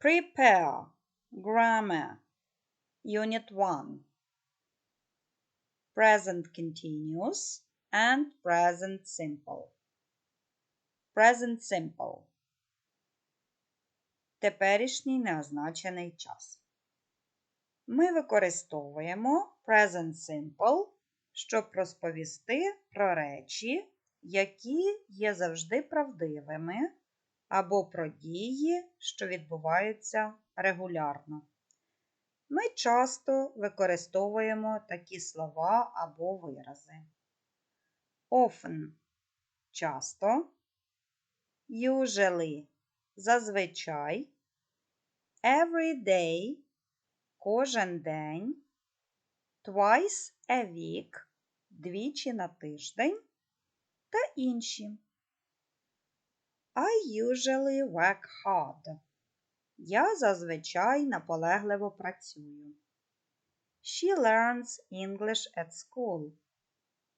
Prepare Grammar Unit 1 Present continuous and present simple. Present simple. Теперішній неозначений час. Ми використовуємо present simple, щоб розповісти про речі, які є завжди правдивими, або про дії, що відбуваються регулярно. Ми часто використовуємо такі слова або вирази. Often часто, usually зазвичай, every day кожен день, twice a week двічі на тиждень та інші. I usually work hard. Я зазвичай наполегливо працюю. She learns English at school.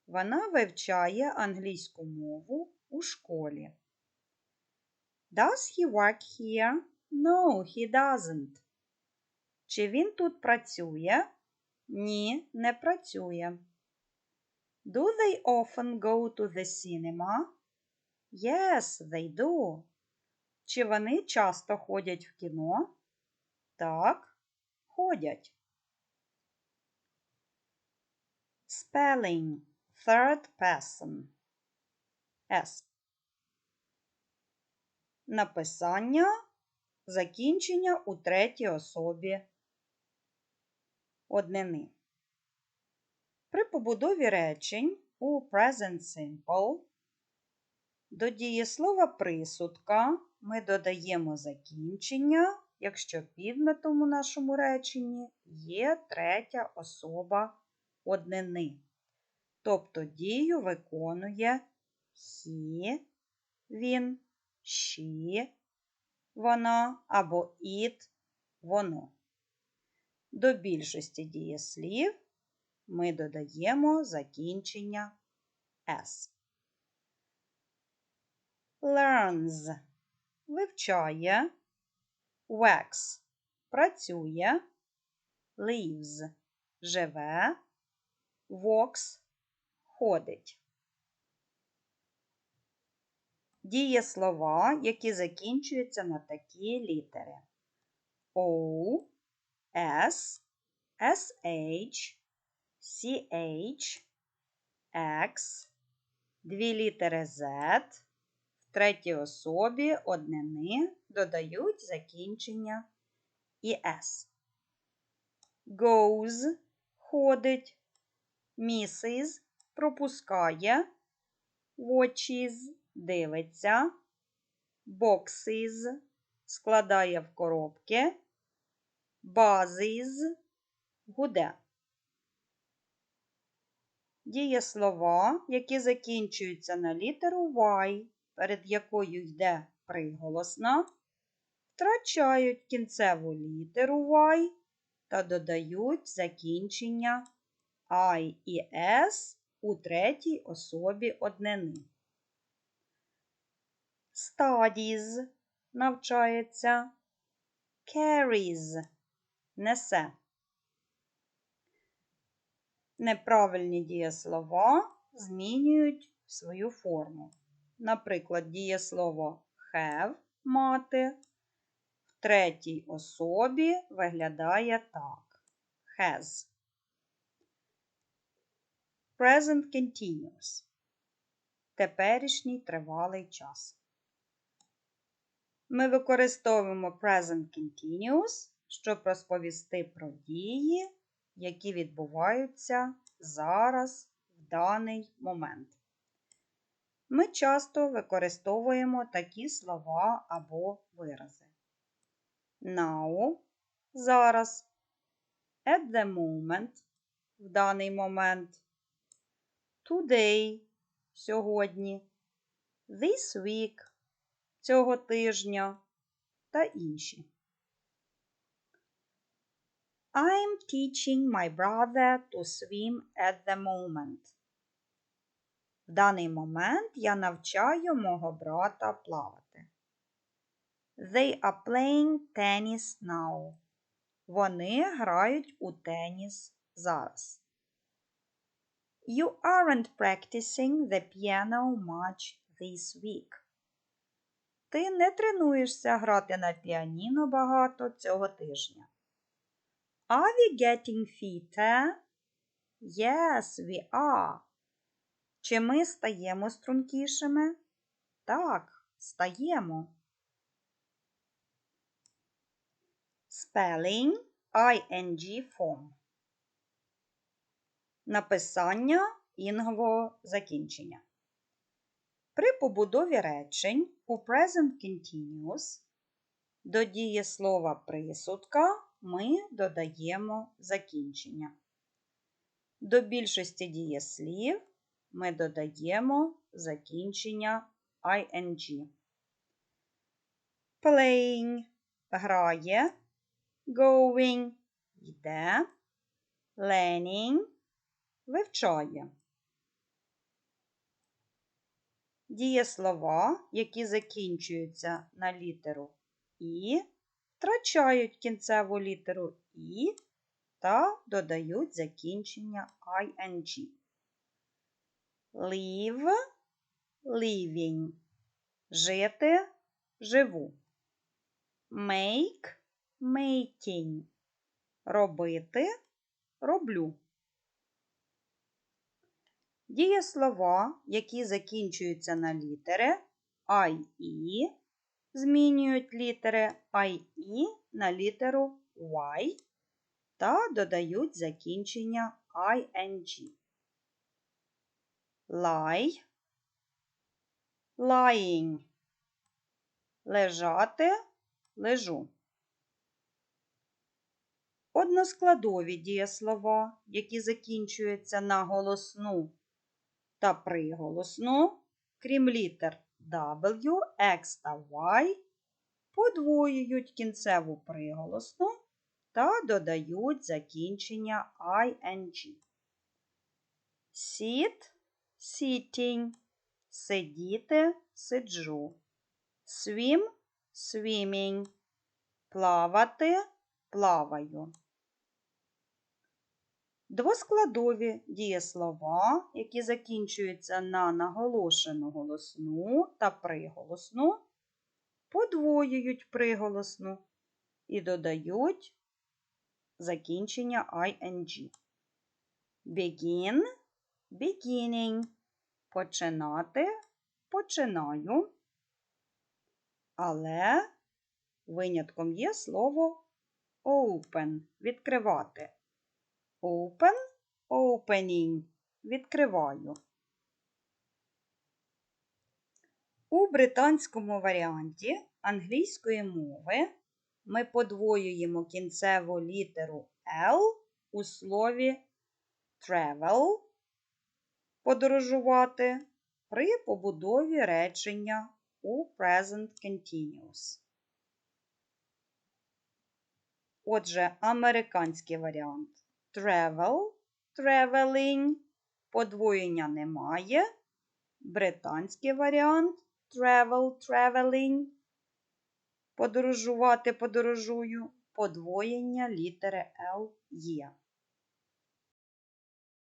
Вона вивчає англійську мову у школі. Does he work here? No, he doesn't. Чи він тут працює? Ні, не працює. Do they often go to the cinema? Yes, they do. Чи вони часто ходять в кіно? Так, ходять. Spelling third person. S. Написання закінчення у третій особі однини. При побудові речень у Present Simple до дієслова присудка ми додаємо закінчення, якщо підметом у нашому реченні є третя особа однини. Тобто дію виконує he, він, she, вона або it, воно. До більшості дієслів ми додаємо закінчення S. Learns. Вивчає, works. Працює, lives живе, walks. Ходить. Дієслова, які закінчуються на такі літери. O, S, SH, CH, X, дві літери Z, третій особі однини додають закінчення і S. Goes ходить, Mrs. пропускає, watches дивиться, boxes складає в коробки, buzzes гуде. Дієслова, які закінчуються на літеру Y, перед якою йде приголосна, втрачають кінцеву літеру Y та додають закінчення I і S у третій особі однини. Studies навчається, carries несе. Неправильні дієслова змінюють свою форму. Наприклад, дієслово have мати в третій особі виглядає так. Has. Present continuous. Теперішній тривалий час. Ми використовуємо Present Continuous, щоб розповісти про дії, які відбуваються зараз в даний момент. Ми часто використовуємо такі слова або вирази. Now зараз, at the moment в даний момент, today сьогодні, this week цього тижня та інші. I'm teaching my brother to swim at the moment. В даний момент я навчаю мого брата плавати. They are playing tennis now. Вони грають у теніс зараз. You aren't practicing the piano much this week. Ти не тренуєшся грати на піаніно багато цього тижня. Are we getting fitter? Yes, we are. Чи ми стаємо стрункішими? Так, стаємо. Spelling ing form. Написання інгового закінчення. При побудові речень у Present Continuous до дієслова присудка ми додаємо закінчення. До більшості дієслів ми додаємо закінчення ing. Playing грає, going йде, learning вивчає. Дієслова, які закінчуються на літеру І, втрачають кінцеву літеру І та додають закінчення ing. Live, living. Жити, живу. Make, making. Робити, роблю. Дієслова, які закінчуються на літери I, І, змінюють літери I, І на літеру Y та додають закінчення ing. Lie, lying. Лежати, лежу. Односкладові дієслова, які закінчуються на голосну та приголосну, крім літер W, X та Y, подвоюють кінцеву приголосну та додають закінчення ing. Sit, sitting, сидіти, сиджу. Swim, swimming, плавати, плаваю. Двоскладові дієслова, які закінчуються на наголошену голосну та приголосну, подвоюють приголосну і додають закінчення ing. Begin, beginning. Починати, починаю. Але винятком є слово open відкривати. Open, opening. Відкриваю. У британському варіанті англійської мови ми подвоюємо кінцеву літеру L у слові travel подорожувати при побудові речення у Present Continuous. Отже, американський варіант travel, traveling, подвоєння немає. Британський варіант travel, traveling, подорожувати, подорожую, подвоєння літери L є.